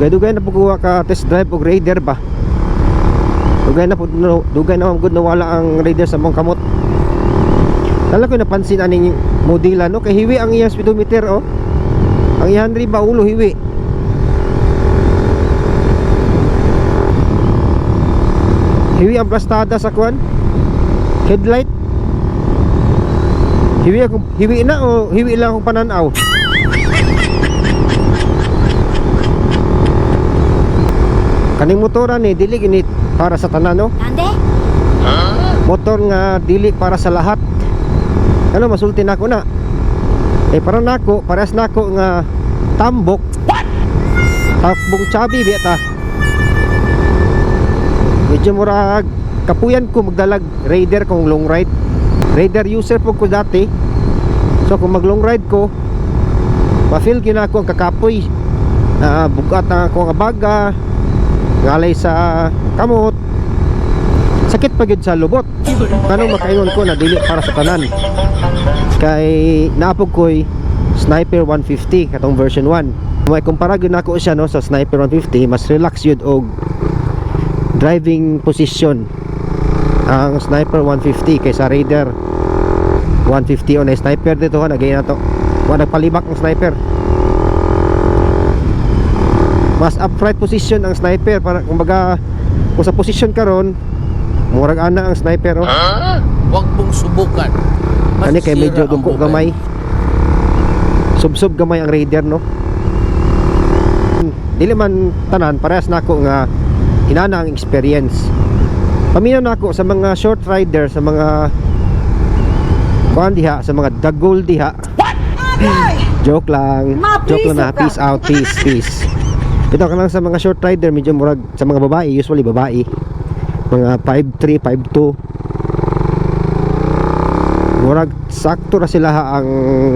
Dugay-dugay na po kuha ka test drive og Raider ba. Dugay na po dugay na good na wala ang Raider sa mong kamot. Dala ko napansin aning modila no kay hiwi ang iyang speedometer oh. Ang iyan rin ba ulo hiwi. Hiwi ang plastada sa kwan. Headlight. Hiwi ako hiwi na o hiwi lang akong pananaw. Kaning motora ah, ni dili gini para sa tanan no? Nande? Motor nga dili para sa lahat. Ano masulti nako na. Eh para nako, parehas nako nga tambok. What? Chabi biya ta. Medyo murag kapuyan ko magdalag raider kong long ride. Raider user po ko dati. So kung mag long ride ko, ma-feel gyud ang kakapoy. Uh, bugat na ako ang abaga, Ngalay sa kamot. Sakit pa sa lubot. Kanong makaingon ko na dili para sa tanan. Kay naapog ko'y Sniper 150 katong version 1. May kumpara gyud nako siya no sa Sniper 150, mas relax yun og driving position ang Sniper 150 kaysa Raider 150 on sniper dito ha nagay na to wa nagpalibak ang sniper mas upright position ang sniper para kumbaga kung sa position karon murag ana ang sniper oh. Ha? Huwag mong subukan. Ani kay medyo buhay. gamay. Subsob gamay ang Raider no. Dili man tanan parehas nako nga inana ang experience. Paminaw nako sa mga short rider sa mga kuan diha sa mga dagol diha. Joke lang. Ma, Joke lang na. Peace out, peace, peace. Ito ka lang sa mga short rider medyo murag. Sa mga babae, usually babae. Mga 5'3, 5'2 murag sakto na sila ha ang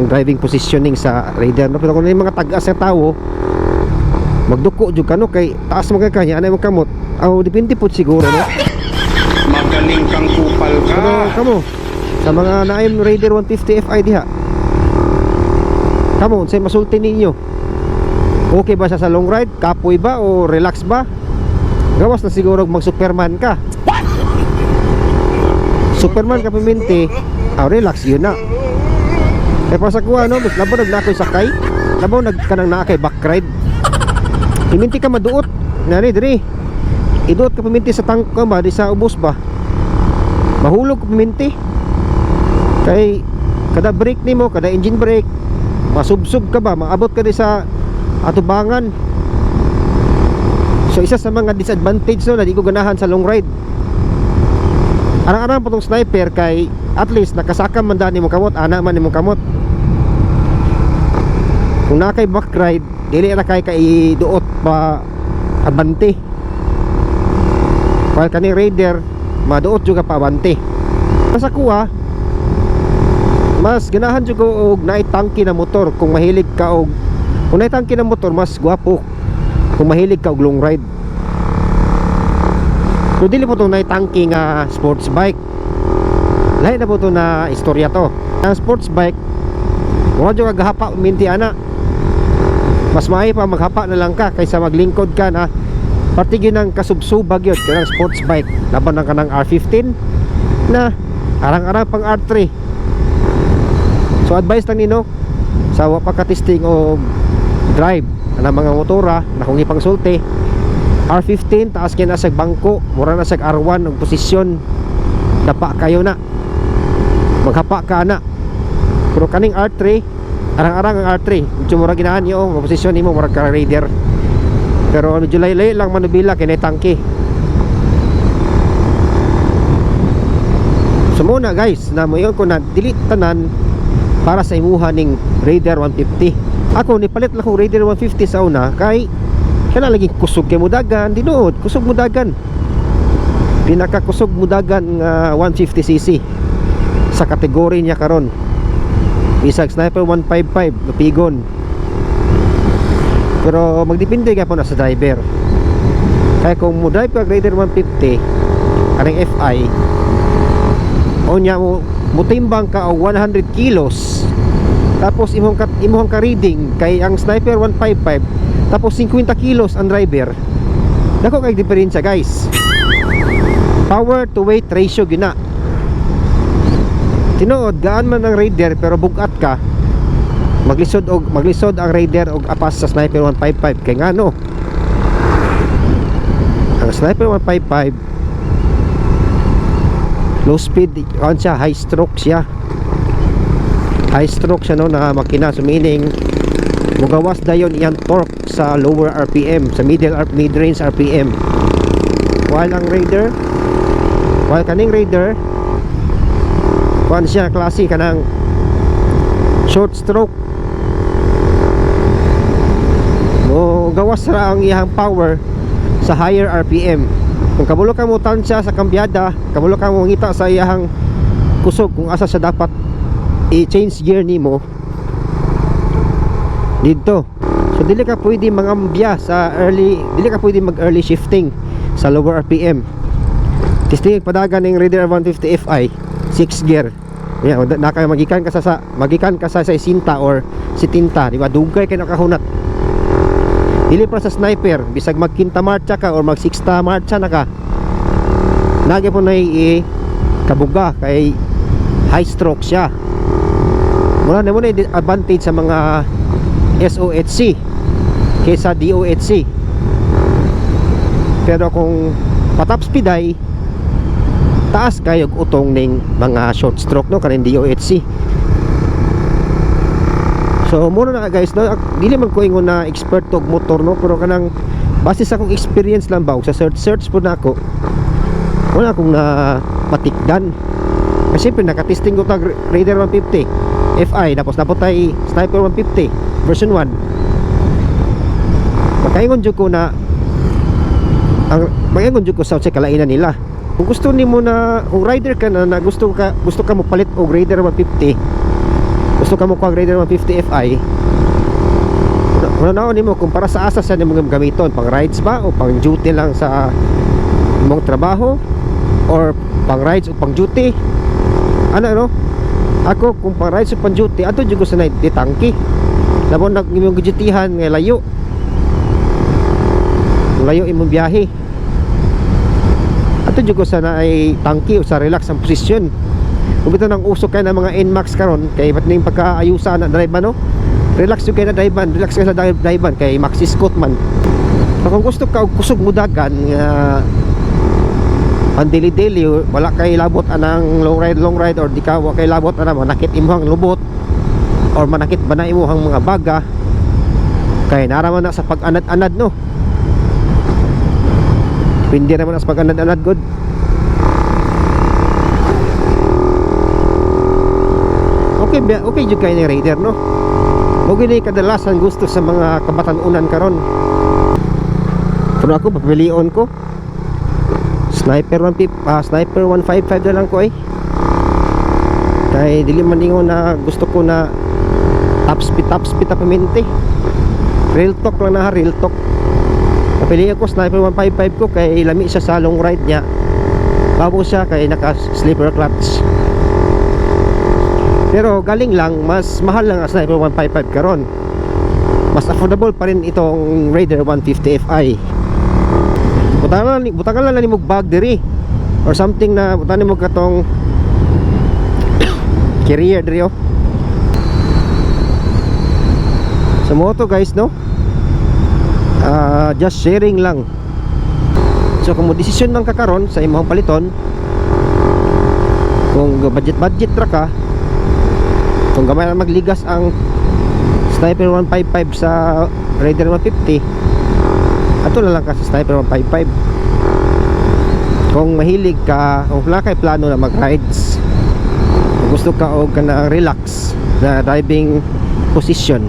driving positioning sa radar no? Pero kung yung mga tagas na tao magduko jud kano kay taas kay kanya anay mo kamot. Aw depende po siguro no? Magaling kang kupal ka. pero kamo? Sa mga naim Raider 150 Fi diha kamo say masulti ninyo okay ba siya sa long ride? Kapoy ba o relax ba? Gawas na siguro mag superman ka. Superman ka piminti. Ah relax yun na. Eh pa sa kuha no? Mas labaw na ako'y sakay. Labaw nag kanang naa kay back ride. Piminti ka maduot. Nari diri. Iduot ka piminti sa tangka ba? Di sa ubos ba? Mahulog ka piminti. Kay kada brake nimo kada engine brake masubsob ka ba? Maabot ka di sa atubangan. So isa sa mga disadvantage no na di ko ganahan sa long ride. Arang-arang po tong sniper kay at least nakasakam man dani mo kamot ana man nimo kamot. Kung na kay back ride dili na kay kay duot pa abante. While kani raider maduot juga pa abante. Sa kuha mas ganahan jud ko og naitangki na motor kung mahilig ka og kung naitangki na motor mas gwapo. Kung mahilig ka og long ride. So dili po itong naitangki nga sports bike. Lahat na po ito na istorya to. Ang sports bike Wala dyan kaghapa minti ana. Mas maayo pa maghapa na lang ka Kaysa maglingkod ka na. Partigyo ng kasubsubag yun Kaya ng sports bike. Laban ng kanang R15 Na arang-arang pang R3 So advice lang nino Sa wapakatisting o drive ng mga motora na kung ipang sulti R15 taas kaya sa bangko. Mura na sa R1 ang posisyon. Dapa kayo na. Maghapa ka na. Pero kaning R3 arang-arang ang R3 medyo mura ginaan nyo ang posisyon nimo mura ka raider. Pero medyo laylay lang manubila kay tangke so muna guys na mo ko na dili tanan para sa imuha ning Raider 150 ako nipalit lang kong Raider 150 sa una kay kana lagi kusog kay mudagan? Dinuod kusog mudagan. Pinaka kusog mudagan nga 150cc sa kategory niya karon. Bisag sniper 155 napigon. Pero magdepende ka po na sa driver. Kaya kung mo drive ka Raider 150 kaning FI o niya mo mutimbang ka og 100 kilos tapos imong ka, imong ka reading kay ang sniper 155 tapos 50 kilos ang driver. Dako kay diferensya guys. Power to weight ratio gina tinuod gaan man ang raider pero bugat ka. Maglisod og maglisod ang raider og apas sa sniper 155 kay ngano ang sniper 155 low speed on siya high stroke siya high stroke siya no? Na makina so meaning mugawas dayon iyang torque sa lower RPM sa middle mid range RPM while ang Raider while kaning Raider kuan siya klase kanang short stroke. Mo gawas ra ang iyang power sa higher RPM kung kabulo ka mo tansya sa kambyada kabulo ka mo ngita sa iyang kusog kung asa siya dapat i-change gear nimo dito so dili ka pwede mangambya sa early dili ka pwede mag early shifting sa lower RPM testing padagan ng Raider 150 Fi 6 gear. Yeah, naka magikan ka sa, sa magikan ka sa sa sinta or si tinta di ba? Dugay kay nakahunat. Dili pa sa sniper bisag magkinta marcha ka or mag sixta marcha na ka nagi po na i kabuga kay high stroke siya muna na muna yung advantage sa mga SOHC kaysa DOHC pero kung patap speed ay taas kayo utong ning mga short stroke no? Kanin DOHC So muna na guys, no, dili man ko ingon na expert og motor no, pero kanang base sa akong experience lang ba sa search search po na ako. Wala akong na matikdan. Kasi siyempre nakatesting ko tag Raider 150 FI tapos naputay Sniper 150 version 1. Makaingon jud ko na ang makaingon jud ko sa kalainan nila. Kung gusto nimo na kung rider ka na, na gusto ka gusto ka mo palit og Raider 150 gusto ka mo kuha Raider 150 Fi Una na nimo kung para sa asa sa nimo gamiton pang rides ba o pang duty lang sa imong trabaho or pang rides o pang duty ano no ako kung pang rides o pang duty ato jud ko sa night tangki labo nag imong gidutihan nga layo. Layo imong biyahe. Ato jud ko sa na ay tangki o sa relax ang posisyon. Kung ito nang usok kayo ng mga NMAX karon kay ba't ning pagkaayusa na drive no? Relax yung kayo na drive relax kayo sa drive kay Maxi Scott man so, kung gusto ka og kusog mo dagan nga ang daily wala kay labot anang long ride long ride or di ka wa kay labot ana manakit imong lubot or manakit ba na imong mga baga. Kay naraman na sa pag-anad-anad no? Hindi naman na sa pag-anad-anad good. Okay okay jud kay ni Raider no? Mo gini kadalasan gusto sa mga kabatan-unan karon. Pero ako papilion ko sniper 150 ah, sniper 155 na lang ko eh. Kay dili man ingon na gusto ko na top speed top speed na paminti real talk lang na real talk. Papiliin ko sniper 155 ko kay lami siya sa long ride niya. Bago siya kay naka slipper clutch. Pero galing lang, mas mahal lang ang Sniper 155 karon. Mas affordable pa rin itong Raider 150 Fi. Butangan lang, butangan lang ni bag diri or something na butangan mo katong carrier diri oh. Sa moto guys no. Ah, just sharing lang. So kung mo desisyon man ka karon sa imong paliton kung budget budget ra ka kung gamay magligas ang Sniper 155 sa Raider 150 ato na lang ka sa Sniper 155 kung mahilig ka kung wala kay plano na mag rides kung gusto ka o ka na relax na driving position